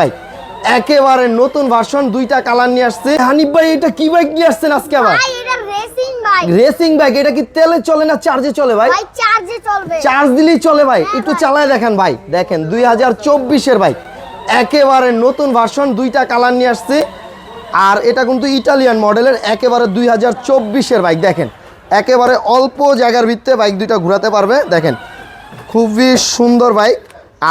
ভাই একেবারে নতুন ভার্সন দুইটা কালার নিয়ে আসছে। হানিফ ভাই এটা কি বাইক নিয়ে আসছেন আজকে আবার? রেসিং বাইক এটা কি তেলে চলে না চার্জে চলে ভাই? চার্জে চলবে। চার্জ দিলেই চলে ভাই। একটু চালায় দেখেন ভাই। দেখেন দুই হাজার চব্বিশের বাইক একেবারে নতুন ভার্সন দুইটা কালার নিয়ে আসছে। আর এটা কিন্তু ইটালিয়ান মডেলের একেবারে দুই হাজার চব্বিশের বাইক দেখেন। একেবারে অল্প জায়গার ভিত্তে বাইক দুইটা ঘোরাতে পারবে। দেখেন খুবই সুন্দর বাইক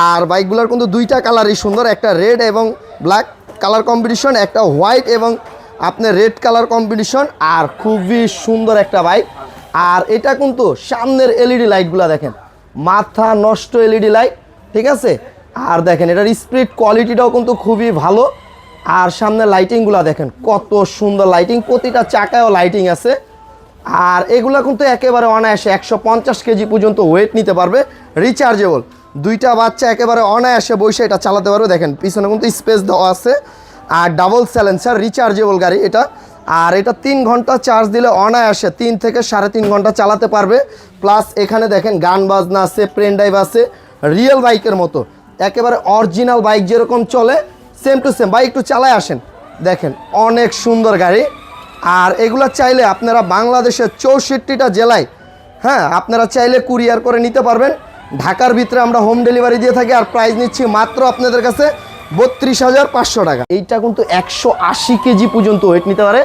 আর বাইকগুলোর কিন্তু দুইটা কালারই সুন্দর, একটা রেড এবং ব্ল্যাক কালার কম্বিনেশন, একটা হোয়াইট এবং আপনার রেড কালার কম্বিনেশন, আর খুবই সুন্দর একটা বাইক। আর এটা কিন্তু সামনের এলইডি লাইটগুলো দেখেন, মাথা নষ্ট এলইডি লাইট, ঠিক আছে? আর দেখেন, এটার স্পিড কোয়ালিটিটাও কিন্তু খুবই ভালো। আর সামনে লাইটিংগুলো দেখেন, কত সুন্দর লাইটিং, প্রতিটা চাকায়ও লাইটিং আছে। আর এগুলো কিন্তু একেবারে অনায়াসে একশো পঞ্চাশ কেজি পর্যন্ত ওয়েট নিতে পারবে রিচার্জেবল দুইটা বাচ্চা একেবারে অনায়াসে বসে এটা চালাতে পারবে। দেখেন, পিছনে কিন্তু স্পেস দেওয়া আছে। আর ডাবল স্যালেন্সার রিচার্জেবল গাড়ি এটা। আর এটা তিন ঘণ্টা চার্জ দিলে অনায়াসে তিন থেকে সাড়ে তিন ঘণ্টা চালাতে পারবে। প্লাস এখানে দেখেন গান বাজনা আছে প্লেন ড্রাইভ আছে রিয়েল বাইকের মতো। একেবারে অরিজিনাল বাইক যেরকম চলে সেম টু সেম বাইক একটু চালায় আসেন। দেখেন, অনেক সুন্দর গাড়ি। আর এগুলো চাইলে আপনারা বাংলাদেশের চৌষট্টিটা জেলায় হ্যাঁ আপনারা চাইলে কুরিয়ার করে নিতে পারবেন। ঢাকার ভিতরে আমরা হোম ডেলিভারি দিয়ে থাকি আর প্রাইস নিচ্ছি মাত্র আপনাদের কাছে বত্রিশ হাজার পাঁচশো টাকা। এইটা কিন্তু একশো আশি কেজি পর্যন্ত ওয়েট নিতে পারে।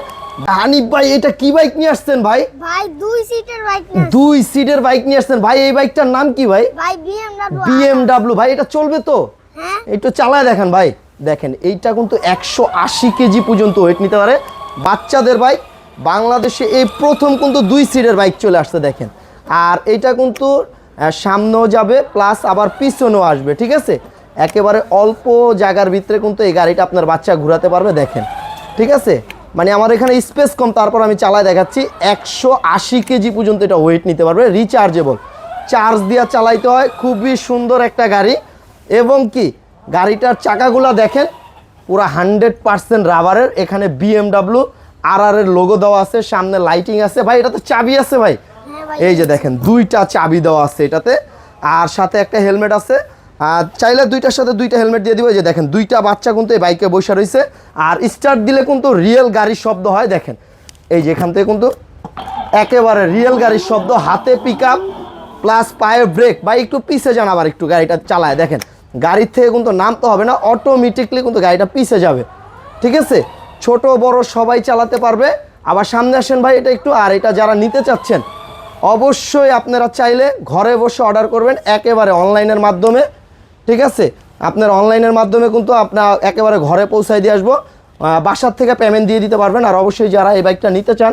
হানিফ ভাই এটা কি বাইক নিয়ে আসছেন ভাই? ভাই দুই সিটের বাইক দুই সিটের বাইক নিয়ে আসছেন। ভাই এই বাইকটার নাম কি ভাই? ভাই বিএমডব্লিউ ভাই এটা চলবে তো? হ্যাঁ। একটু চালায় দেখেন ভাই। দেখেন এইটা কিন্তু একশো আশি কেজি পর্যন্ত ওয়েট নিতে পারে। বাচ্চাদের বাইক বাংলাদেশে এই প্রথম কিন্তু দুই সিটের বাইক চলে আসছে দেখেন। আর এইটা কিন্তু সামনেও যাবে প্লাস আবার পিছনেও আসবে, ঠিক আছে? একেবারে অল্প জায়গার ভিতরে কিন্তু এই গাড়িটা আপনার বাচ্চা ঘোরাতে পারবে, দেখেন, ঠিক আছে? মানে আমার এখানে স্পেস কম, তারপর আমি চালায় দেখাচ্ছি, একশো আশি কেজি পর্যন্ত এটা ওয়েট নিতে পারবে রিচার্জেবল চার্জ দিয়া চালাইতে হয়, খুবই সুন্দর একটা গাড়ি। এবং কি, গাড়িটার চাকাগুলো দেখেন, পুরো হান্ড্রেড পার্সেন্ট রাবারের, এখানে বিএমডাব্লিউ আর আর এর লোগো দেওয়া আছে, সামনে লাইটিং আছে। ভাই এটাতে চাবি আছে, ভাই। এই যে দেখেন, দুইটা চাবি দেওয়া আছে এটাতে, আর সাথে একটা হেলমেট আছে। আর চাইলে দুইটার সাথে দুইটা হেলমেট দিয়ে দিব। যে দেখেন, দুইটা বাচ্চা কিন্তু এই বাইকে বসে রয়েছে। আর স্টার্ট দিলে কিন্তু রিয়েল গাড়ির শব্দ হয়, দেখেন। এই যে এখান থেকে কিন্তু একেবারে রিয়েল গাড়ির শব্দ, হাতে পিক প্লাস পায়ে ব্রেক বা একটু পিছে যান আবার একটু গাড়িটা চালায়। দেখেন, গাড়ির থেকে কিন্তু নামতে হবে না অটোমেটিকলি কিন্তু গাড়িটা পিছে যাবে। ঠিক আছে? ছোট, বড় সবাই চালাতে পারবে। আবার সামনে আসেন ভাই, এটা একটু, আর এটা যারা নিতে চাচ্ছেন অবশ্যই আপনারা চাইলে ঘরে বসে অর্ডার করবেন একেবারে অনলাইনের মাধ্যমে, ঠিক আছে? আপনার অনলাইনের মাধ্যমে কিন্তু আপনার একেবারে ঘরে পৌঁছায় দিয়ে আসব। বাসার থেকে পেমেন্ট দিয়ে দিতে পারবেন। আর অবশ্যই যারা এই বাইকটা নিতে চান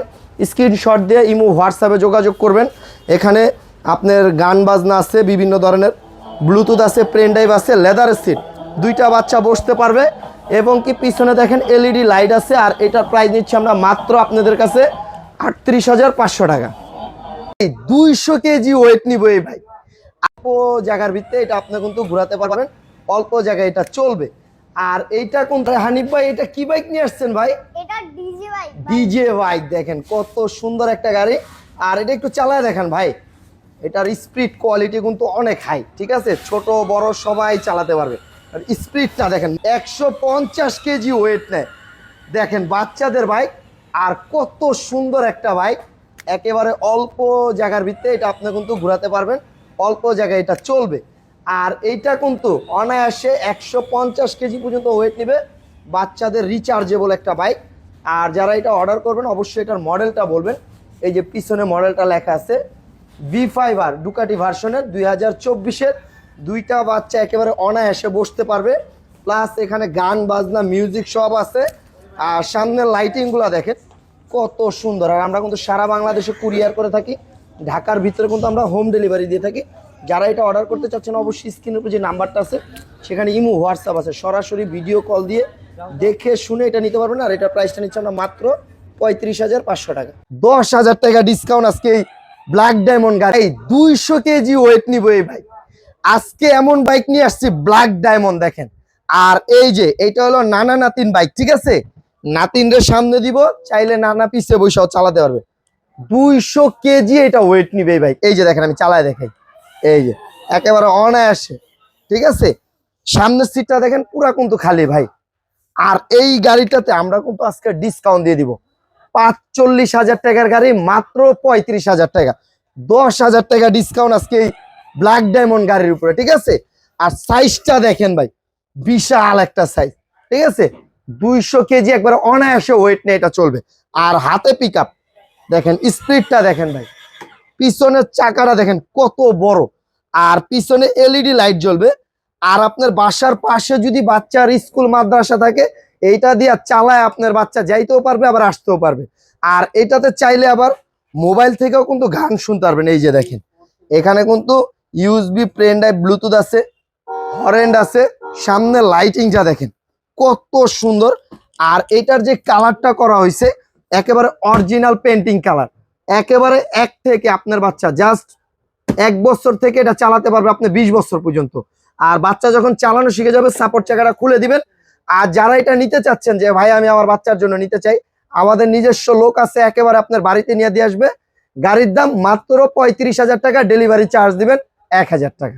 স্ক্রিনশট দিয়ে ইমো হোয়াটসঅ্যাপে যোগাযোগ করবেন। এখানে আপনার গান বাজনা আছে, বিভিন্ন ধরনের। ব্লুটুথ আছে প্লেন ড্রাইভ আছে লেদার সিট দুইটা বাচ্চা বসতে পারবে। এবং কি পিছনে দেখেন এলইডি লাইট আছে। আর এটার প্রাইস নিচ্ছি আমরা মাত্র আপনাদের কাছে আটত্রিশ হাজার পাঁচশো টাকা। দুইশো কেজি ওয়েট নিব এই ভাই। অল্প জায়গার ভিত্তে এটা আপনি কিন্তু ঘোরাতে পারবেন অল্প জায়গায় এটা চলবে। আর এইটা কোন হানিফ ভাই এটা কি বাইক নিয়ে আসছেন ভাই? এটা ডিজি বাইক ডিজে বাইক দেখেন কত সুন্দর একটা গাড়ি। আর এটা একটু চালায় দেখেন ভাই এটার স্পিড কোয়ালিটি কিন্তু অনেক হাই ঠিক আছে? ছোট বড় সবাই চালাতে পারবে। আর স্পিডটা দেখেন একশো পঞ্চাশ কেজি ওয়েট নেয়। দেখেন বাচ্চাদের বাইক আর কত সুন্দর একটা বাইক একেবারে অল্প জায়গার ভিত্তে এটা আপনি কিন্তু ঘোরাতে পারবেন। অল্প জায়গায় এটা চলবে। আর এইটা কিন্তু অনায়াসে একশো পঞ্চাশ কেজি পর্যন্ত ওয়েট নেবে বাচ্চাদের রিচার্জেবল একটা বাইক আর যারা এটা অর্ডার করবেন, অবশ্যই এটার মডেলটা বলবেন। এই যে পিছনে মডেলটা লেখা আছে ভি ফাইভ আর ডুকাটি ভার্সনের দুই হাজার চব্বিশের দুইটা বাচ্চা একেবারে অনায়াসে বসতে পারবে। প্লাস এখানে গান, বাজনা মিউজিক সব আছে। আর সামনের লাইটিংগুলো দেখেন। কত সুন্দর। আর আমরা কিন্তু সারা বাংলাদেশে কুরিয়ার করে থাকি। ঢাকার ভিতরে কিন্তু আমরা হোম ডেলিভারি দিয়ে থাকি। যারা এটা অর্ডার করতে চাচ্ছেন, অবশ্যই স্ক্রিনের উপর যে নাম্বারটা আছে, সেখানে ইমো হোয়াটসঅ্যাপ আছে। সরাসরি ভিডিও কল দিয়ে দেখে শুনে এটা নিতে পারবেন। আর এটা প্রাইসটা নিচ্ছে আমরা মাত্র পঁয়ত্রিশ হাজার পাঁচশো টাকা। দশ হাজার টাকা ডিসকাউন্ট আজকে এই ব্ল্যাক ডায়মন্ড গাড়ি। এই দুইশো কেজি ওয়েট নিব এই ভাই আজকে এমন বাইক নিয়ে আসছি ব্ল্যাক ডায়মন্ড দেখেন। আর এই যে, এটা হলো নানা নাতিন বাইক ঠিক আছে? নাতিনদের সামনে দিব, চাইলে নানা পিছে বসেও চালাতে পারবে। দুইশো কেজি এটা ওয়েট নিবে বাইক এই যে দেখেন, আমি চালায় দেখাই। এই যে, একেবারে অনায়াসে। ঠিক আছে? সামনের সিটটা দেখেন, পুরা কিন্তু খালি ভাই। আর এই গাড়িটাতে আমরা কিন্তু আজকে ডিসকাউন্ট দিয়ে দিব। পাঁচচল্লিশ হাজার টাকার গাড়ি, মাত্র পঁয়ত্রিশ হাজার টাকা। দশ হাজার টাকা ডিসকাউন্ট আজকে এই ব্ল্যাক ডায়মন্ড গাড়ির উপরে, ঠিক আছে? আর সাইজটা দেখেন ভাই, বিশাল একটা সাইজ ঠিক আছে? দুইশো কেজি একবার অনায়াসে ওয়েট নিয়ে এটা চলবে। আর হাতে পিক দেখেন স্পিডটা দেখেন ভাই, পিছনের চাকাটা দেখেন কত বড়। আর পিছনে এলইডি লাইট জ্বলবে। আর আপনার বাসার পাশে যদি বাচ্চার স্কুল, মাদ্রাসা থাকে, এইটা দিয়ে চালায় আপনার বাচ্চা যাইতেও পারবে, আবার আসতেও পারবে। আর এটাতে চাইলে আবার মোবাইল থেকেও কিন্তু গান শুনতে পারবেন। এই যে দেখেন, এখানে কিন্তু ইউএসবি প্রেন ব্লুটুথ আছে হরেন্ড আছে, সামনে লাইটিংটা দেখেন। কত সুন্দর। আর এটার যে কালারটা করা হয়েছে, একেবারে অরিজিনাল পেন্টিং কালার একেবারে এক থেকে আপনার বাচ্চা জাস্ট এক বছর থেকে এটা চালাতে পারবে আপনি বিশ বছর পর্যন্ত। আর বাচ্চা যখন চালানো শিখে যাবে সাপোর্ট চাকাটা খুলে দিবেন। আর যারা এটা নিতে চাচ্ছেন যে, ভাই, আমি আমার বাচ্চার জন্য নিতে চাই আমাদের নিজস্ব লোক আছে, একেবারে আপনার বাড়িতে নিয়ে দিয়ে আসবে। গাড়ির দাম মাত্র পঁয়ত্রিশ হাজার টাকা ডেলিভারি চার্জ দিবেন এক হাজার টাকা।